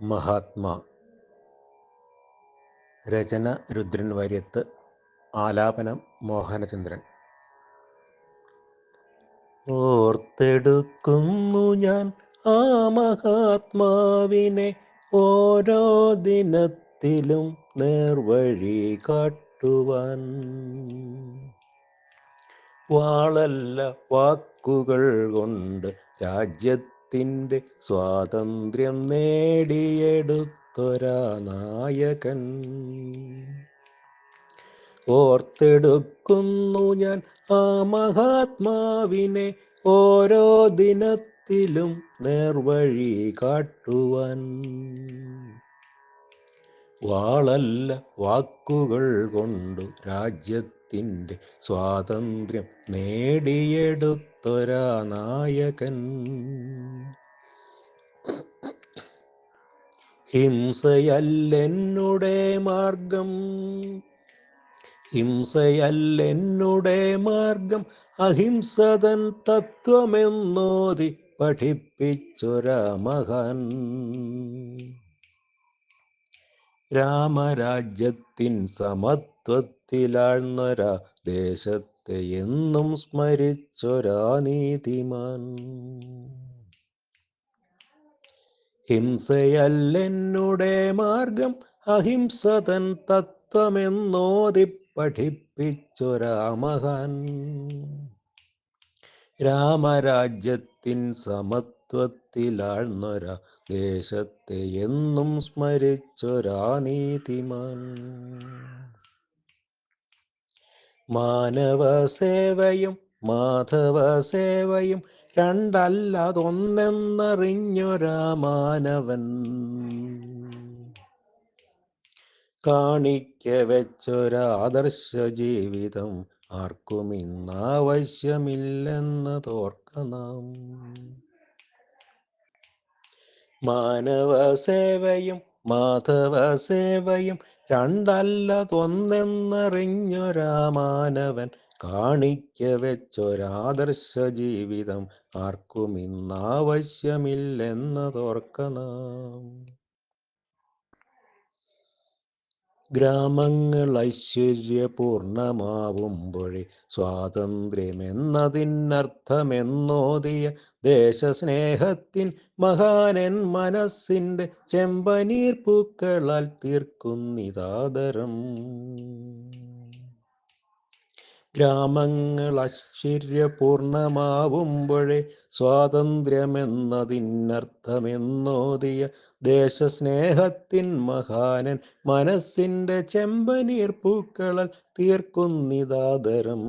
മഹാത്മാ. രചന രുദ്രൻ വാര്യത്ത് ആലാപനം മോഹനചന്ദ്രൻ. ഓർത്തെടുക്കുന്നു ഞാൻ ആ മഹാത്മാവിനെ ഓരോ ദിനത്തിലും നേർവഴി കാട്ടുവാൻ. വാളല്ല വാക്കുകൾ കൊണ്ട് രാജ്യത്തിന്റെ സ്വാതന്ത്ര്യം നേടിയെടുത്തൊരാ നായകൻ. ഓർത്തെടുക്കുന്നു ഞാൻ ആ മഹാത്മാവിനെ ഓരോ ദിനത്തിലും നേർവഴി കാട്ടുവാൻ. വാളല്ല വാക്കുകൾ കൊണ്ടു രാജ്യത്തിന്റെ സ്വാതന്ത്ര്യം നേടിയെടുത്തൊരാ നായകൻ. ഹിംസയല്ലെന്നുടെ മാർഗം ഹിംസയല്ലെന്നുടെ മാർഗം അഹിംസതൻ തത്വമെന്നോതി പഠിപ്പിച്ചൊരാ മഹാൻ. രാമരാജ്യത്തിൻ സമത്വത്തിലാഴ്ന്നൊരാ ദേശത്തെ എന്നും സ്മരിച്ചൊരാ നീതിമാൻ ഹിംസയല്ലെന്നുടെ മാർഗം അഹിംസതൻ തത്വമെന്നോതി പഠിപ്പിച്ചൊരാ മഹാൻ രാമരാജ്യത്തിൻ സമത്വത്തിലാഴ്ന്നൊരാ ദേശത്തെ എന്നും സ്മരിച്ചൊരാ നീതിമാൻ മാനവ സേവയും മാനവസേവയും മാധവസേവയും രണ്ടല്ലതൊന്നെന്നറിഞ്ഞൊരാ മാനവൻ. കാണിക്ക വെച്ചൊരാദർശ ജീവിതം ആർക്കും ഇന്നാവശ്യമില്ലെന്ന് തോർക്ക നാം. മാനവസേവയും മാധവ സേവയും മാനവൻ കാണിക്ക വെച്ചൊരാദർശ ജീവിതം ആർക്കും ഇന്നാവശ്യമില്ലെന്ന് ഗ്രാമങ്ങൾ ഐശ്വര്യപൂർണമാവുമ്പോഴേ സ്വാതന്ത്ര്യമെന്നതിനർത്ഥമെന്നോതിയ ദേശസ്നേഹത്തിൻ മഹാനൻ മനസ്സിന്റെ ചെമ്പനീർ പൂക്കളാൽ തീർക്കുന്നിതാദരം. ഗ്രാമങ്ങൾ ഐശ്വര്യപൂർണമാവുമ്പോഴേ സ്വാതന്ത്ര്യമെന്നതിനർത്ഥമെന്നോതിയ ദേശസ്നേഹത്തിൻ മഹാനൻ മനസ്സിന്റെ ചെമ്പനീർ പൂക്കളാൽ തീർക്കുന്നിതാദരം.